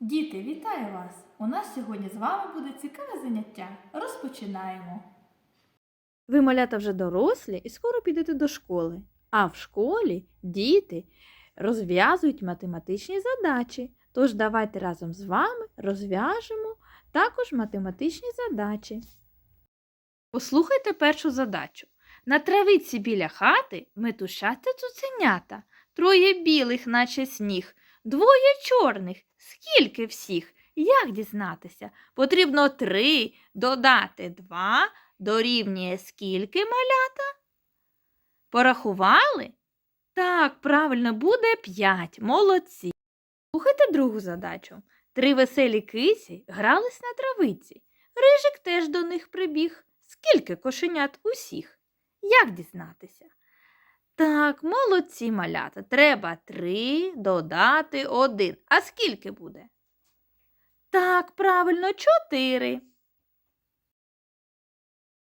Діти, вітаю вас! У нас сьогодні з вами буде цікаве заняття. Розпочинаємо. Ви, малята, вже дорослі і скоро підете до школи. А в школі діти розв'язують математичні задачі. Тож давайте разом з вами розв'яжемо також математичні задачі. Послухайте першу задачу. На травиці біля хати метушаться цуценята. Троє білих, наче сніг, двоє чорних. Скільки всіх? Як дізнатися? Потрібно три додати два дорівнює скільки малята? Порахували? Так, правильно, буде п'ять. Молодці. Слухайте другу задачу. Три веселі кисі грались на травиці. Рижик теж до них прибіг. Скільки кошенят усіх? Як дізнатися? Так, молодці малята. Треба три додати один. А скільки буде? Так, правильно, чотири.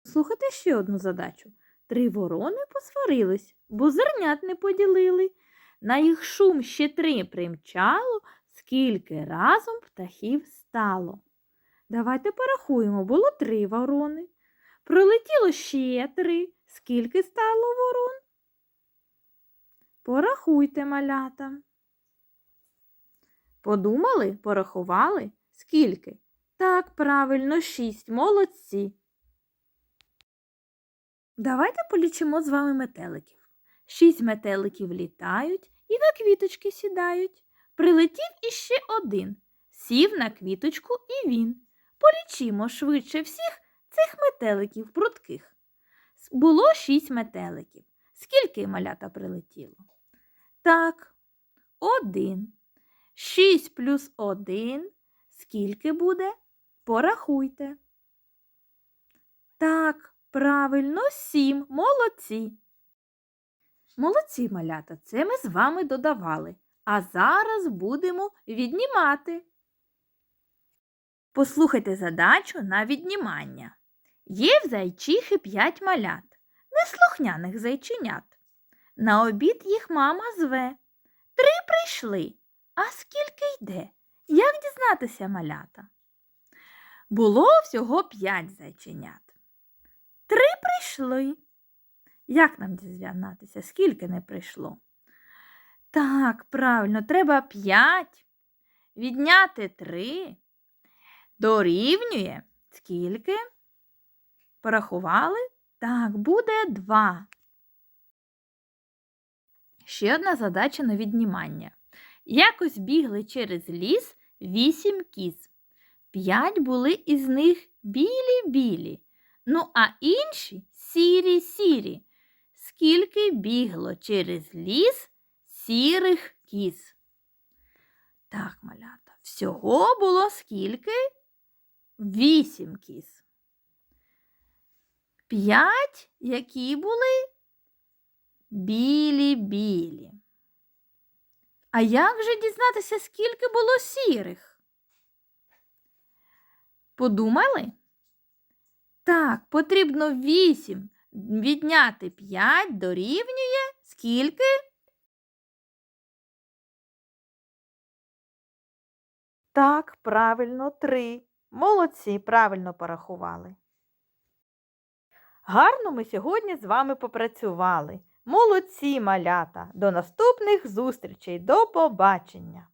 Слухайте ще одну задачу. Три ворони посварились, бо зернят не поділили. На їх шум ще три примчало, скільки разом птахів стало. Давайте порахуємо, було три ворони. Пролетіло ще три. Скільки стало ворон? Порахуйте, малята. Подумали, порахували? Скільки? Так, правильно, шість. Молодці. Давайте полічимо з вами метеликів. Шість метеликів літають і на квіточки сідають. Прилетів іще один, сів на квіточку і він. Полічимо швидше всіх цих метеликів прудких. Було шість метеликів. Скільки малята прилетіло? Так, один. Шість плюс один. Скільки буде? Порахуйте. Так, правильно, сім. Молодці. Молодці, малята, це ми з вами додавали. А зараз будемо віднімати. Послухайте задачу на віднімання. Є в зайчихи п'ять малят, неслухняних зайченят. На обід їх мама зве. Три прийшли. А скільки йде? Як дізнатися малята? Було всього п'ять зайченят. Три прийшли. Як нам дізнатися, скільки не прийшло? Так, правильно, треба п'ять. Відняти три. Дорівнює. Скільки? Порахували? Так, буде два. Ще одна задача на віднімання. Якось бігли через ліс вісім кіз. П'ять були із них білі-білі, ну а інші сірі-сірі. Скільки бігло через ліс сірих кіз? Так, малята, всього було скільки? Вісім кіз. П'ять, які були білі-білі. А як же дізнатися, скільки було сірих? Подумали? Так, потрібно 8 відняти 5 дорівнює скільки? Так, правильно, 3. Молодці, правильно порахували. Гарно ми сьогодні з вами попрацювали. Молодці, малята! До наступних зустрічей, до побачення!